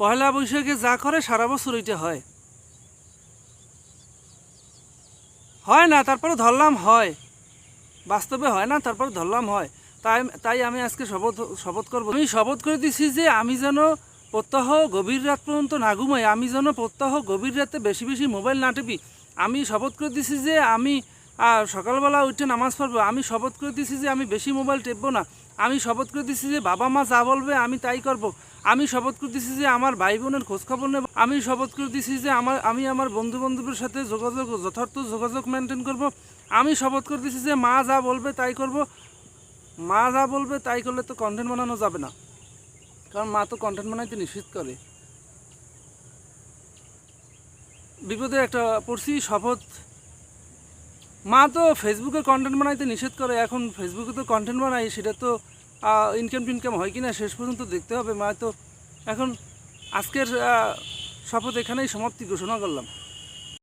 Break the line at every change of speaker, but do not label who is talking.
পয়লা বৈশাখে যা করে সারা বছর ওইটা হয়। হয় না, তারপরে ধরলাম হয়। বাস্তবে হয় না, তারপরে ধরলাম হয়। তাই তাই আমি আজকে শপথ শপথ করব। আমি শপথ করে দিছি যে আমি যেন প্রত্যহ গভীর রাত পর্যন্ত না ঘুমাই, আমি যেন প্রত্যহ গভীর রাতে বেশি বেশি মোবাইল না টিপি। আমি শপথ করে দিছি যে আমি আহ, সকালবেলা উঠে নামাজ পড়ব। আমি শপথ করে দিছি যে আমি বেশি মোবাইল টেপবো না। আমি শপথ করে দিছি যে বাবা মা যা বলবে আমি তাই করব। আমি শপথ করে দিছি যে আমার ভাই বোনের খোঁজখবর নেব। আমি শপথ করে দিছি যে আমার আমি আমার বন্ধু বান্ধবের সাথে যোগাযোগ যথার্থ যোগাযোগ মেনটেন করব। আমি শপথ করে দিছি যে মা যা বলবে তাই করব। মা যা বলবে তাই করলে তো কন্টেন্ট বানানো যাবে না। কারণ মা তো কন্টেন্ট বানাইতে নিষেধ করে। বিপদে একটা পড়ছি শপথ মা তো ফেসবুকে কন্টেন্ট বানাইতে নিষেধ করে, এখন ফেসবুকে তো কন্টেন্ট বানাই, সেটা তো ইনকাম টিনকাম হয় কিনা শেষ পর্যন্ত দেখতে হবে। মা তো এখন আজকের শপথ এখানেই সমাপ্তি ঘোষণা করলাম।